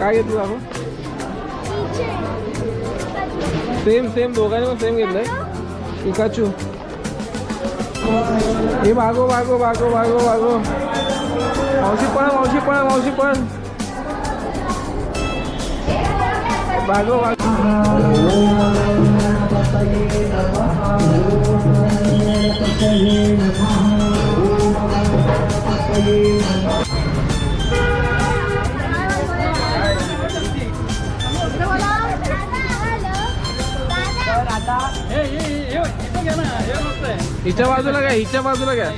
काय घेतलं आपण सेम सेम दोघांनी पण सेम घेतलंय. पिकाचू हे भागो भागो भागो वागो भागो. मावशी पण मावशी पण मावशी पण. भागो भागो. हिच्या बाजूला घ्या हिच्या बाजूला घ्या.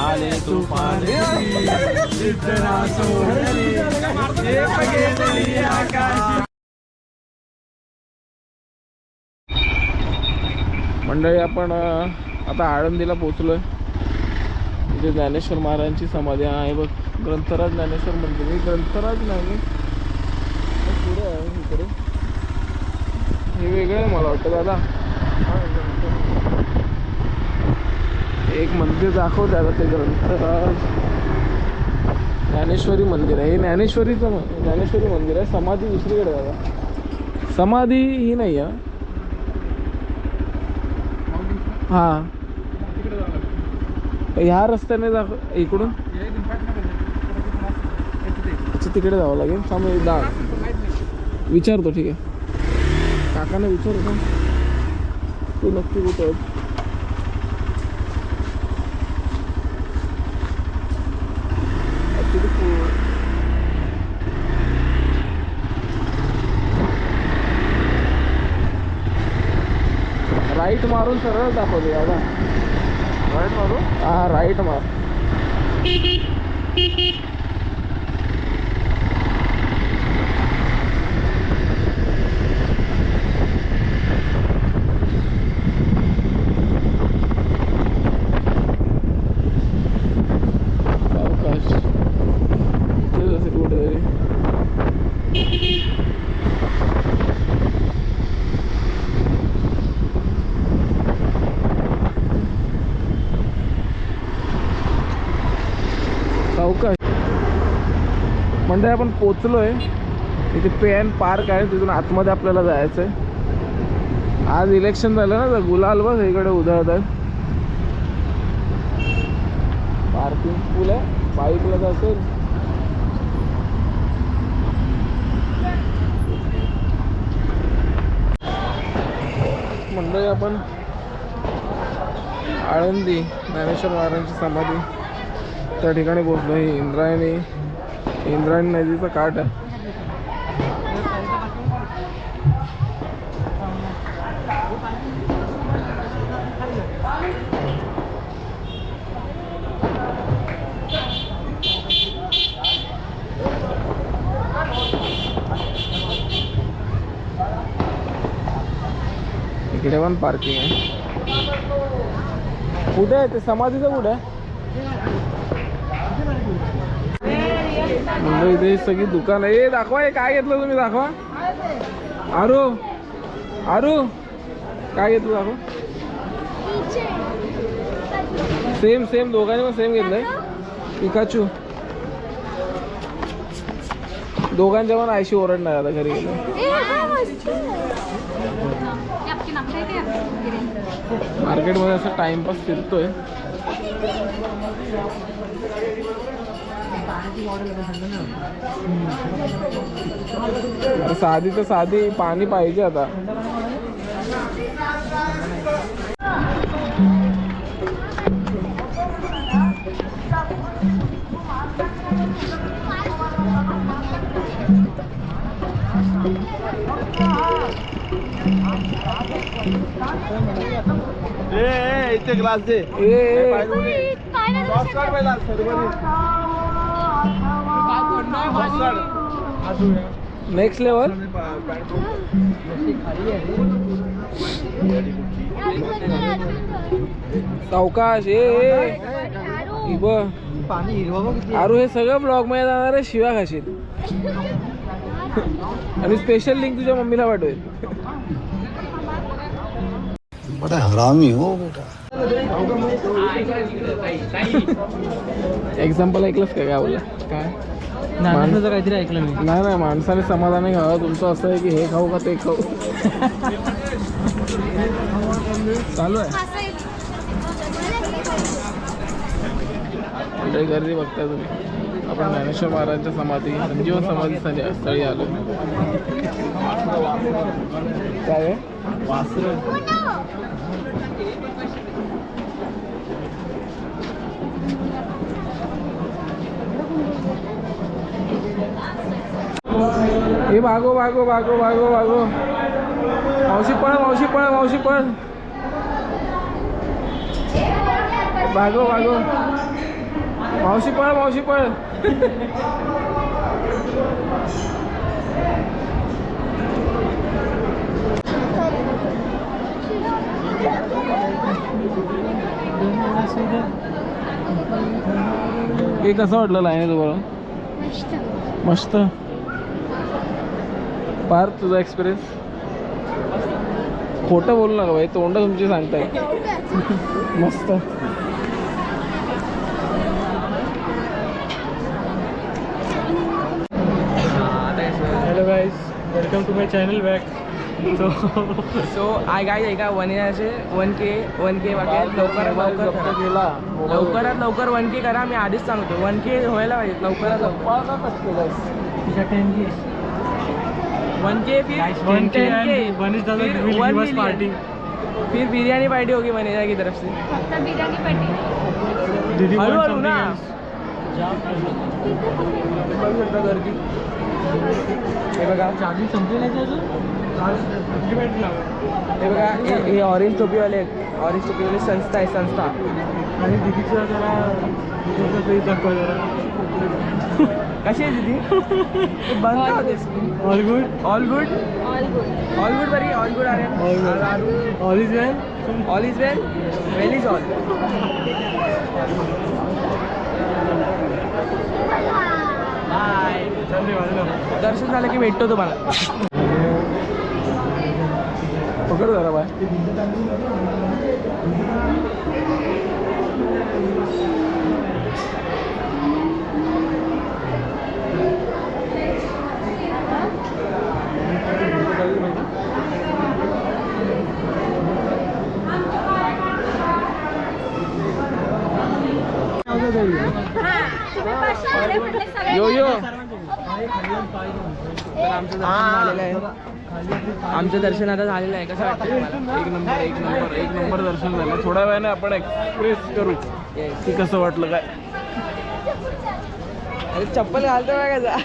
आले तुफान मंडळी आपण आता आळंदीला पोचलोय म्हणजे ज्ञानेश्वर महाराजांची समाधी आहे बघ. ग्रंथराज ज्ञानेश्वर मंदिर हे ग्रंथराज नाही. पुढे आहे इकडे. हे वेगळं आहे मला वाटतं दादा. एक मंदिर दाखव दादा ते ग्रंथराज. ज्ञानेश्वरी मंदिर आहे. हे ज्ञानेश्वरीचं ज्ञानेश्वरी मंदिर आहे. समाधी दुसरीकडे दादा. समाधी ही नाही आहे. हां. ह्या रस्त्याने जा इकडून? अच्छा तिकडे जावं लागेल. थांब एकदा विचारतो ठीक आहे. काकाने विचारतो तू नक्की कुठं राईट मारून सरळ दाखवतो दादा. राईट मारू हा राईट मार सावकाश इथेच असेल कुठेतरी सावकाश इथे आपण पोचलोय. इथे पेन पार्क आहे. तिथून आतमध्ये आपल्याला जायचं आहे आज इलेक्शन झालं ना तर गुलाल बघ इकडे उधळत आहे पार्किंग फुल आहे. बाईकला जायचं असेल मंडळी आपण आळंदी ज्ञानेश्वर महाराजांची समाधी त्या ठिकाणी पोहोचलो ही इंद्रायणी इंद्रायणी नदीचं काठ आहे. इकडे पण पार्किंग आहे. कुठे आहे ते? समाधीचं कुठे आहे? मुंबई इथे सगळी दुकान आहे. ए, दाखवा हे काय घेतलं तुम्ही? दाखवा. आरू आरू काय घेतलं दाखवा. सेम सेम दोघांनी पण सेम घेतलंय. पिकाचू. दोघांच्या पण आयशी ओरडणार आता घरी गेलो. मार्केटमध्ये असं टाइमपास फिरतोय. साधी तर साधी पाणी पाहिजे आता. इथे ग्लास दे. ए, ए. नेक्स्ट लेवल सावकाश ए हे सगळं ब्लॉगमध्ये जाणार आहे शिवा खाशील. आणि स्पेशल लिंक तुझ्या मम्मीला पाठवेल. बड़ा हरामी हो बेटा. एक्झाम्पल ऐकलंस का गावला? काय? नानाचं काहीतरी ऐकलं मी. नाही नाही माणसाने समाधानी घ्यावं तुमचं असं आहे की हे खाऊ का ते खाऊ? चालू आहे. गर्दी बघताय तुम्ही. आपण ज्ञानेश्वर महाराजांच्या समाधी संजीवन समाधी स्थळी स्थळी आलो. काय? हे भागो भागो भागो भागो भागो. मावशी पळ मावशी पळ मावशी पळ. भागो भागो. मावशी पळ मावशी पळ. हे कसं वाटलं लाईन तुम्हाला? मस्त? पार तुझा एक्सपिरियन्स खोटं बोलू नका भाई तोंड तुमची सांगताय. मस्त. Hello guys welcome to my channel back so so I guy ऐका वन याचे वन के वन के वागे लवकरात लवकर. केला. लवकरात लवकर वन के करा मी आधीच सांगतो. वन के व्हायला पाहिजे लवकरात लवकर. पळ का कट वन के फिर वन के टेन के मनीष दादा फिर will one give us party. फिर बिरयानी पार्टी होगी मनीषा की तरफ़ से। फक्त बिर्याणी want something ना. else. बघू शकता गर्दी हे बघा चार्जिंग संपली नाही हे बघा हे- हे ऑरेंज टोपीवाले आहेत ऑरेंज टोपीवाले संस्था आहे संस्था. आणि दीदीचं जरा दीदीचं काही दाखवा जरा. कशी आहे दीदी? बंद का होतेस all good all good all good all good बरी? All good All good. Aryan all is well all is well well is all bye धन्यवाद दर्शन झालं की भेटतो तुम्हाला. पकड जरा बाय यो यो. आमचं दर्शन आता झालेलं आहे. कसं वाटतं एक नंबर एक नंबर एक नंबर दर्शन झालं. थोड्या वेळाने आपण एक्सप्रेस करू. की कसं वाटलं काय? अरे चप्पल घालतो बघायचा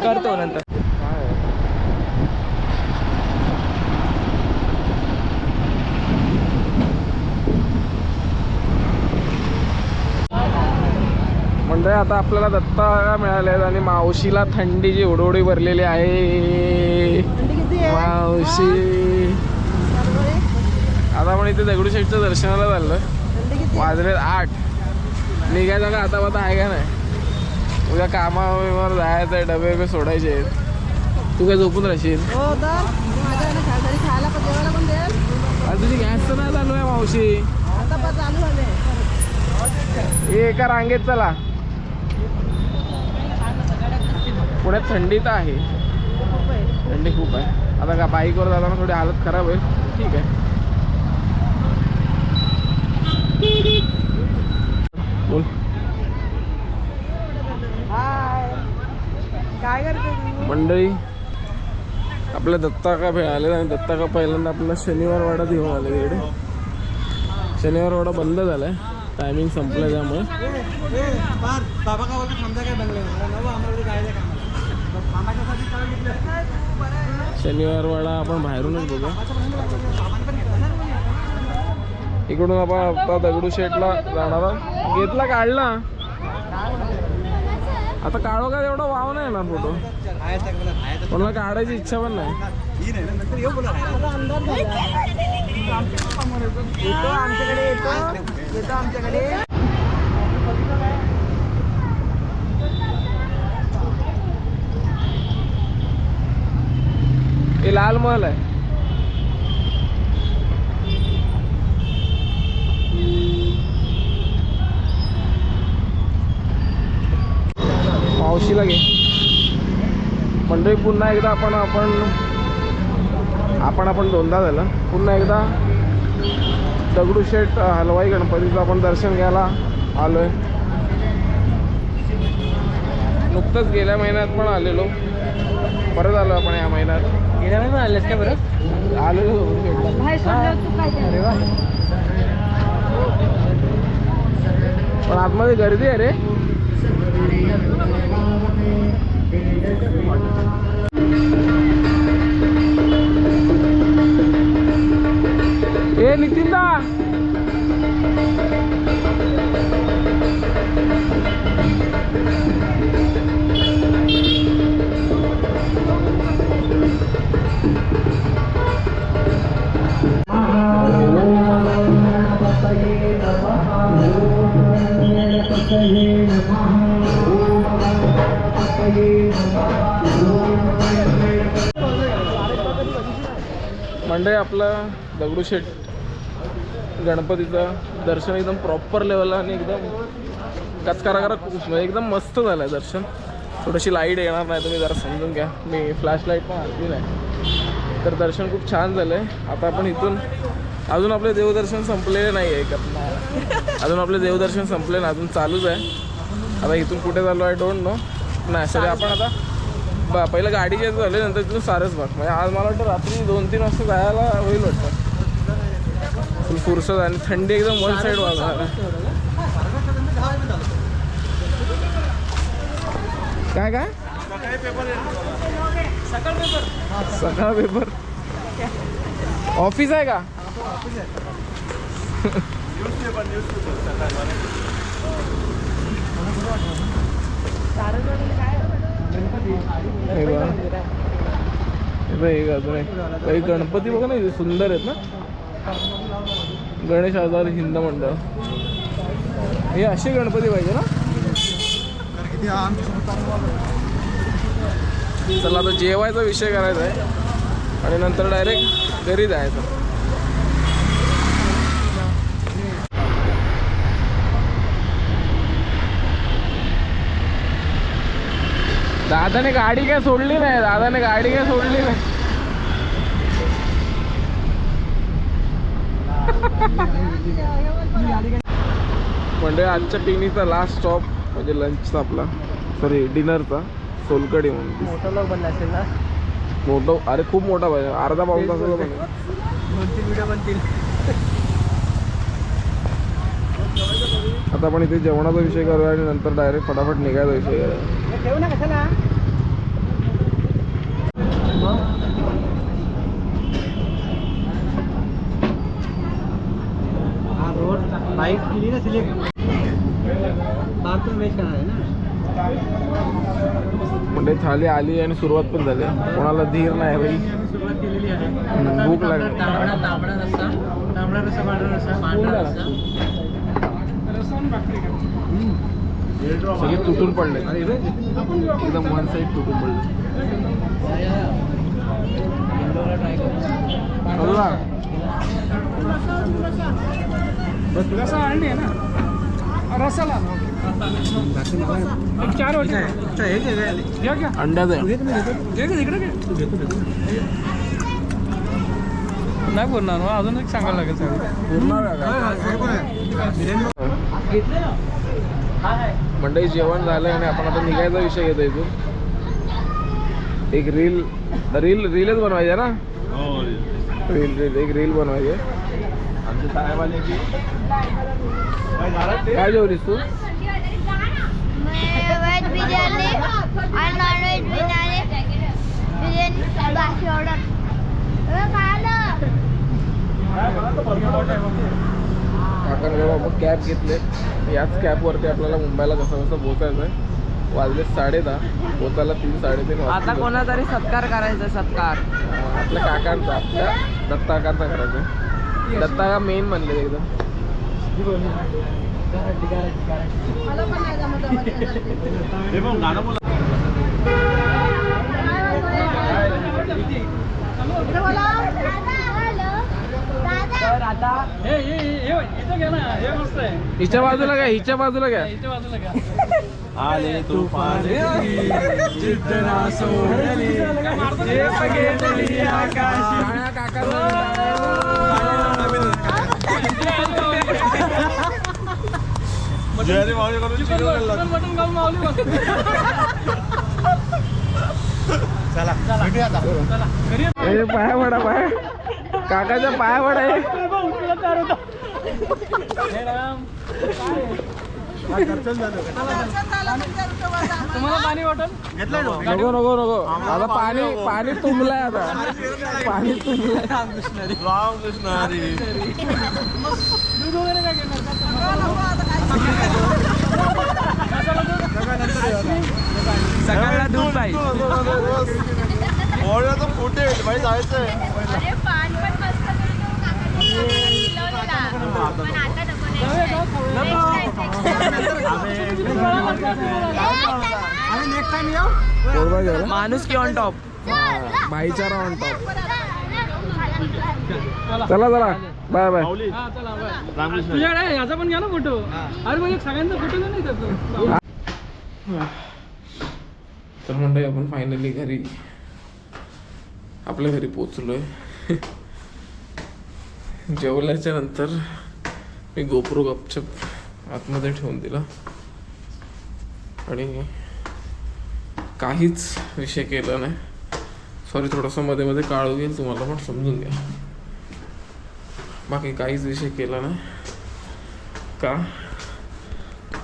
करतो नंतर. म्हणजे आता आपल्याला दत्ता मिळाले आहेत आणि मावशीला थंडीची उडवडी भरलेली आहे. मावशी. आता आपण इथे दगडूशेठच्या दर्शनाला चाललोय वाजले आठ. निघायचा का आता आता आहे का नाही? उद्या कामावर जायचं आहे डबे बिबे सोडायचे आहेत. तू काय झोपून राहशील? अरे तुझी गॅस तर नाही चालू आहे मावशी. हे एका रांगेत चला. पुण्यात थंडी तर आहे. थंडी खूप आहे. आता का बाईकवर जाताना थोडी हालत खराब होईल. ठीक आहे. बोल. काय मंडळी आपल्या दत्ता का भेळ आले आणि दत्ता का पहिल्यांदा आपल्याला शनिवार वाडा घेऊन आले तिकडे शनिवार वाडा बंद झालाय. टायमिंग संपलं त्यामुळे. शनिवार वाडा आपण बाहेरूनच बघू. इकडून आपण आता दगडूशेठला जाणार. घेतला काढला. आता काढो का एवढा वाव नाही येणार फोटो. कोणाला काढायची इच्छा पण नाही. येतो आमच्याकडे. हे लाल महल आहे. मावशी घे. म्हणजे पुन्हा एकदा आपण आपण आपण आपण दोनदा झालं. पुन्हा एकदा दगडूशेठ हलवाई गणपतीचं आपण दर्शन घ्यायला आलो आहे नुकतंच गेल्या महिन्यात पण आलेलो. परत आलो आपण या महिन्यात. गेल्या महिन्यात आलेस का बरं काय अरे वा. पण आतमध्ये गर्दी आहे रे. ए नितीन दा मंडळी आपलं दगडूशेठ गणपतीचं दर्शन एकदम प्रॉपर लेवलला आणि एकदम कचकारा करा एकदम मस्त झालं आहे दर्शन. थोडीशी लाइट येणार नाही तुम्ही जरा समजून घ्या. मी फ्लॅश लाइट पण आणली नाही. तर दर्शन खूप छान झालं आहे आता आपण इथून अजून आपले देवदर्शन संपलेले नाही आहे का अजून आपले देवदर्शन संपले नाही अजून चालूच आहे. आता इथून कुठे चाललो आहे डोंट नो नाही सॉरी आपण आता ब पहिलं गाडी जे झाली नंतर तिथून सारस बाग म्हणजे आज मला वाटतं रात्री दोन तीन वाजता जायला होईल वाटतं. फुल फुरसत आणि थंडी एकदम वन साईड वाजणार काय काय? सकाळ पेपर. ऑफिस आहे का? हे बघ, काही गणपती बघा ना इथे सुंदर आहेत ना. गणेश आजार हिंद मंडळ. हे असे गणपती पाहिजे ना? चला आता जेवायचा विषय करायचा आहे. आणि नंतर डायरेक्ट घरी जायचं. दादाने गाडी काय सोडली नाही दादाने गाडी काय सोडली नाही. म्हणजे आजच्या टिनीचा लास्ट स्टॉप म्हणजे लंचचा आपला. सॉरी डिनरचा सोलकडी म्हणून. मोठं लोक बनला असेल ना? मोठं अरे खूप मोठा पाहिजे अर्धा पाऊन तासाचा तीन व्हिडिओ बनतील. आता आपण इथे जेवणाचा विषय करूया आणि नंतर डायरेक्ट फटाफट निघायचा विषय करूया. ठेवू ना कशाला हा रोड बाईक केली ना सिलेक्ट. बाथरूम मॅच करणार आहे ना. म्हणजे थाली आली आणि सुरुवात पण झाली. कोणाला धीर नाही भाई सुरुवात केलेली आहे. भूक लागली. तांबडा तांबडा रस्सा. तांबडा रस्सा पांढरा रस्सा. पांढरा रस्सा सगळे तुटून पडले एकदम वन साईड तुटून पडले चला. अंड्याचं आहे. नाही बोलणार मग अजून एक सांगायला लागेल. सगळं पूर्ण मंडळी जेवण झालंय आणि आपण आता निघायचा विषय घेतो इथून. एक रील रील रीलच बनवायची आहे ना? रील रील एक रील बनवायची आहे. काय जेवलीस तू? आपण कॅब घेतले. याच कॅबवरती आपल्याला मुंबईला कसं कसं पोचायचं आहे. वाजले साडे दहा. पोचायला तीन साडेतीन आता वाजले. कोणा तरी सत्कार करायचा सत्कार. आपल्या काकांचा आपल्या दत्ताकांचा करायचा आहे. दत्ता का मेन म्हणले एकदम. तर आता हिच्या बाजूला काय हिच्या बाजूला काय इथे बाजूला घ्या आले तुफान ए पाया पडा पाय. काकाच्या पाया पडा. तुम्हाला पाणी वाटल? नको नको नको आता पाणी पाणी तुंबलंय आता. पाणी तुंबलंय. दूध वगैरे काय घेणार सगळ्यांना दूध पाहिजे. अरे पान पण मस्त करून तो काकाने पिलवलेला. पण आता नको कोरबा घ्यायला माणूस की ऑन टॉप भाईचारा ऑन टॉप चला चला. Bye bye. हा तुझ्याकडे याचा पण घ्या ना फोटो. अरे मग एक सगळ्यांचा फोटो नाही तर मंडळी आपण फायनली घरी आपल्या घरी पोचलोय जेवल्याच्या नंतर मी गोप्रो गपचप आतमध्ये ठेवून दिला. आणि काहीच विषय केला नाही. सॉरी थोडंसं मध्ये मध्ये काळू येईल तुम्हाला पण समजून घ्या. बाकी काहीच विषय केला नाही. का?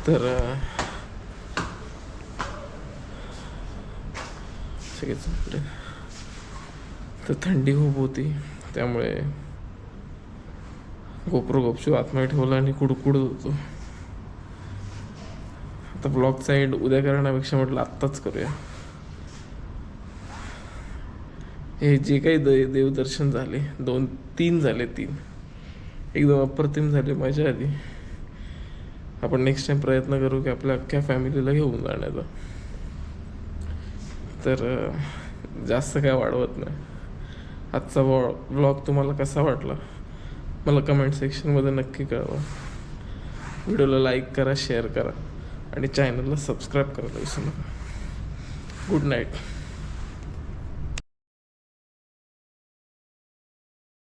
तर सगळेच तर थंडी खूप होती त्यामुळे गोप्रो गोपचू आतमध्ये ठेवला आणि कुडकुडत होतो. आता ब्लॉगचा एंड उद्या करण्यापेक्षा म्हटलं आत्ताच करूया. हे जे काही दे देवदर्शन झाले दोन तीन झाले तीन. एकदम अप्रतिम झाले मजा आधी. आपण नेक्स्ट टाइम प्रयत्न करू की आपल्या अख्ख्या फॅमिलीला घेऊन जाण्याचा. तर जास्त काय वाढवत नाही. आजचा ब्लॉग तुम्हाला कसा वाटला? मला कमेंट सेक्शनमध्ये नक्की कळवा. व्हिडिओला लाईक करा शेअर करा. आणि चॅनलला सबस्क्राईब करायला विसरू नका. Good night